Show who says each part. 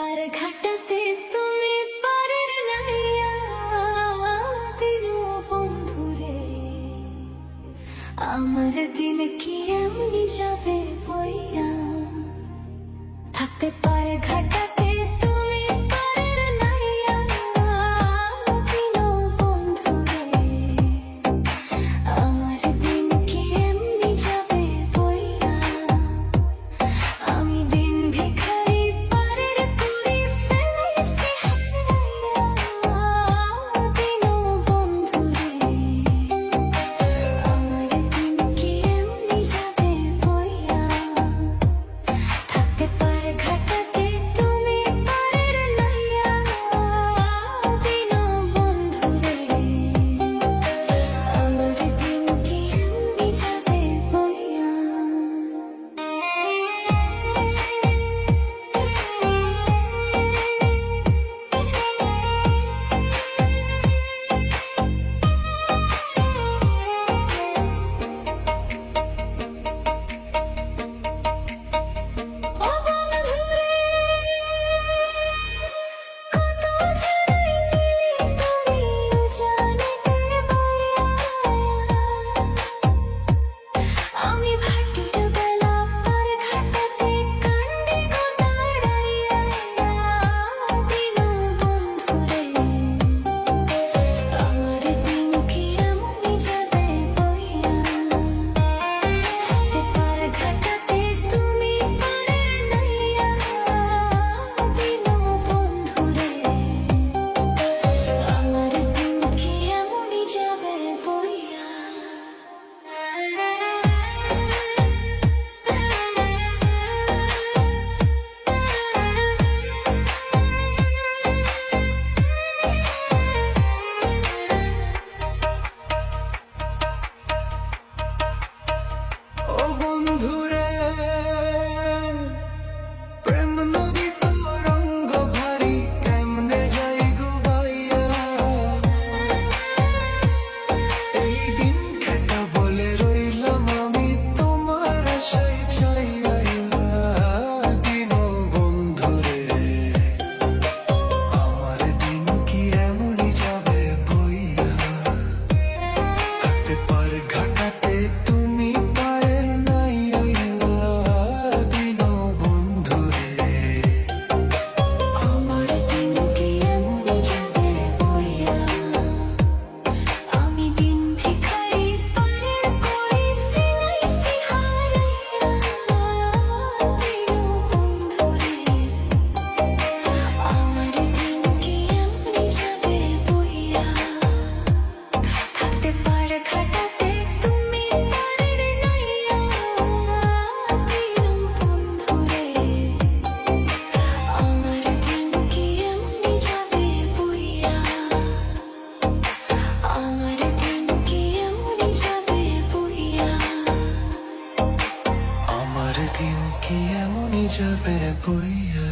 Speaker 1: পার তুমি পারের দিন আমার দিন কি এমনি যাবে বইয়া? থাকতে পার ঘাটা
Speaker 2: 这白肥呀。